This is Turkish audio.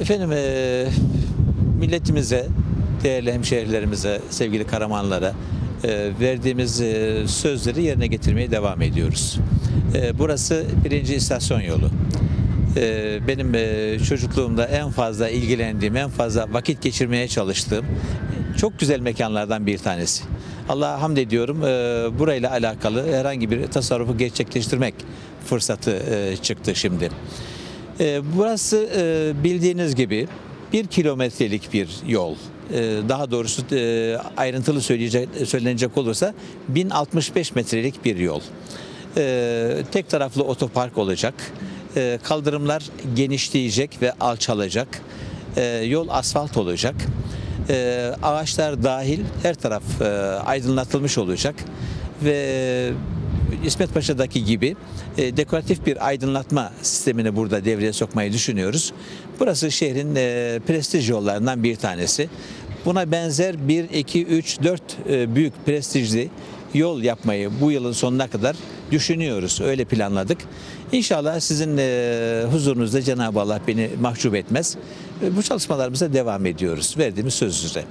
Efendim milletimize, değerli hemşehrilerimize, sevgili Karamanlara verdiğimiz sözleri yerine getirmeye devam ediyoruz. Burası birinci istasyon yolu. Benim çocukluğumda en fazla ilgilendiğim, en fazla vakit geçirmeye çalıştığım çok güzel mekanlardan bir tanesi. Allah'a hamd ediyorum. burayla alakalı herhangi bir tasarrufu gerçekleştirmek fırsatı eee, çıktı şimdi. Ee, Burası e, bildiğiniz gibi bir kilometrelik bir yol. Ee, Daha doğrusu e, ayrıntılı söyleyecek, söylenecek olursa 1065 metrelik bir yol. Ee, Tek taraflı otopark olacak. Kaldırımlar genişleyecek ve alçalacak. Yol asfalt olacak. Ağaçlar dahil her taraf e, aydınlatılmış olacak ve İsmet Paşa'daki gibi e, dekoratif bir aydınlatma sistemini burada devreye sokmayı düşünüyoruz. Burası şehrin e, prestij yollarından bir tanesi. Buna benzer 1, 2, 3, 4 e, büyük prestijli yol yapmayı bu yılın sonuna kadar düşünüyoruz. Öyle planladık. İnşallah sizin e, huzurunuzda Cenab-ı Allah beni mahcup etmez. E, bu çalışmalarımıza devam ediyoruz. Verdiğimiz söz üzere.